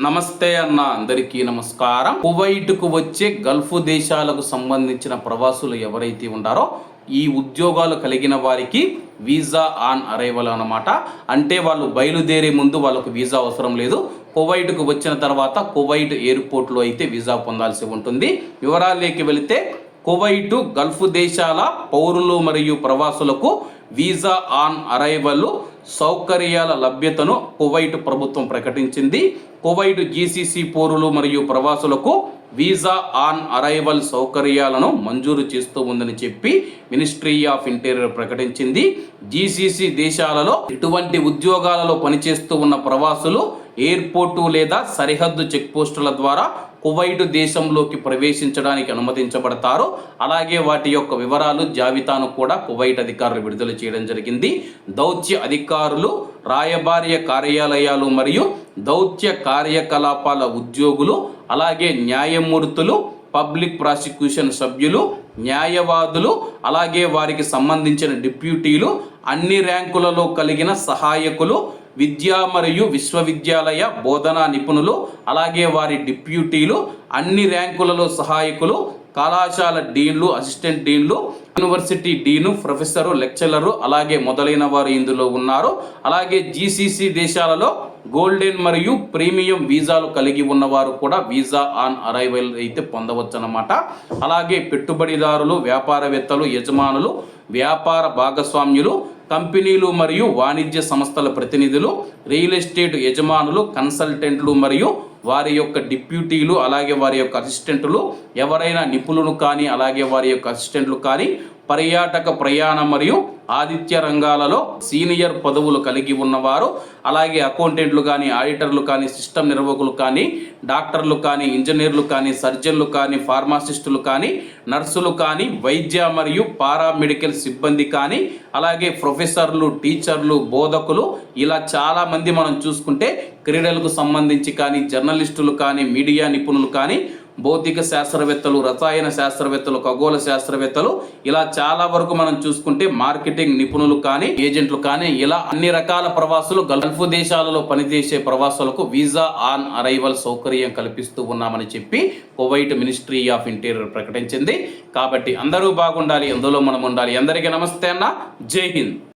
నమస్తే అన్న అందరికీ నమస్కారం. కువైట్కు వచ్చే గల్ఫ్ దేశాలకు సంబంధించిన ప్రవాసులు ఎవరైతే ఉండారో ఈ ఉద్యోగాలు కలిగిన వారికి వీసా ఆన్ అరైవల్ అన్నమాట. అంటే వాళ్ళు బయలుదేరే ముందు వాళ్ళకు వీసా అవసరం లేదు. కువైట్కు వచ్చిన తర్వాత కువైట్ ఎయిర్పోర్ట్లో అయితే వీసా పొందాల్సి ఉంటుంది. వివరాల్లోకి వెళితే కువైటు గల్ఫ్ దేశాల పౌరులు మరియు ప్రవాసులకు వీసా ఆన్ అరైవల్ సౌకర్యాల లభ్యతను కువైట్ ప్రభుత్వం ప్రకటించింది. కువైట్ జీసీసీ పౌరులు మరియు ప్రవాసులకు వీసా ఆన్ అరైవల్ సౌకర్యాలను మంజూరు చేస్తూ ఉందని చెప్పి మినిస్ట్రీ ఆఫ్ ఇంటీరియర్ ప్రకటించింది. జీసీసీ దేశాలలో ఇటువంటి ఉద్యోగాలలో పనిచేస్తూ ఉన్న ప్రవాసులు ఎయిర్పోర్టు లేదా సరిహద్దు చెక్పోస్టుల ద్వారా కువైట్ దేశంలోకి ప్రవేశించడానికి అనుమతించబడతారు. అలాగే వాటి యొక్క వివరాలు జాబితాను కూడా కువైట్ అధికారులు విడుదల చేయడం జరిగింది. దౌత్య అధికారులు రాయబార్య కార్యాలయాలు మరియు దౌత్య కార్యకలాపాల ఉద్యోగులు అలాగే న్యాయమూర్తులు పబ్లిక్ ప్రాసిక్యూషన్ సభ్యులు న్యాయవాదులు అలాగే వారికి సంబంధించిన డిప్యూటీలు అన్ని ర్యాంకులలో కలిగిన సహాయకులు విద్యా మరియు విశ్వవిద్యాలయ బోధనా నిపుణులు అలాగే వారి డిప్యూటీలు అన్ని ర్యాంకులలో సహాయకులు కళాశాల డీన్లు అసిస్టెంట్ డీన్లు యూనివర్సిటీ డీను ప్రొఫెసరు లెక్చరరు అలాగే మొదలైన వారు ఇందులో ఉన్నారు. అలాగే జీసీసీ దేశాలలో గోల్డెన్ మరియు ప్రీమియం వీసాలు కలిగి ఉన్నవారు కూడా వీసా ఆన్ అరైవల్ అయితే పొందవచ్చు అన్నమాట అలాగే పెట్టుబడిదారులు వ్యాపారవేత్తలు యజమానులు వ్యాపార భాగస్వామ్యులు కంపెనీలు మరియు వాణిజ్య సంస్థల ప్రతినిధులు రియల్ ఎస్టేట్ యజమానులు కన్సల్టెంట్లు మరియు వారి యొక్క డిప్యూటీలు అలాగే వారి యొక్క అసిస్టెంట్లు ఎవరైనా నిపుణులు కానీ అలాగే వారి యొక్క అసిస్టెంట్లు కానీ పర్యాటక ప్రయాణ మరియు ఆదిత్య రంగాలలో సీనియర్ పదవులు కలిగి ఉన్నవారు అలాగే అకౌంటెంట్లు కానీ ఆడిటర్లు కానీ సిస్టమ్ నిర్వాహకులు కానీ డాక్టర్లు కానీ ఇంజనీర్లు కానీ సర్జన్లు కానీ ఫార్మాసిస్టులు కానీ నర్సులు కానీ వైద్య మరియు పారామెడికల్ సిబ్బంది కానీ అలాగే ప్రొఫెసర్లు టీచర్లు బోధకులు ఇలా చాలామంది మనం చూసుకుంటే క్రీడలకు సంబంధించి కానీ జర్నలిస్టులు కానీ మీడియా నిపుణులు కానీ భౌతిక శాస్త్రవేత్తలు రసాయన శాస్త్రవేత్తలు ఖగోళ శాస్త్రవేత్తలు ఇలా చాలా వరకు మనం చూసుకుంటే మార్కెటింగ్ నిపుణులు కానీ ఏజెంట్లు కానీ ఇలా అన్ని రకాల ప్రవాసులు గల్ఫ్ దేశాలలో పనిచేసే ప్రవాసులకు వీసా ఆన్ అరైవల్ సౌకర్యం కల్పిస్తూ ఉన్నామని చెప్పి కువైట్ మినిస్ట్రీ ఆఫ్ ఇంటీరియర్ ప్రకటించింది. కాబట్టి అందరూ బాగుండాలి అందులో మనం ఉండాలి. అందరికీ నమస్తే అన్న. జై హింద్.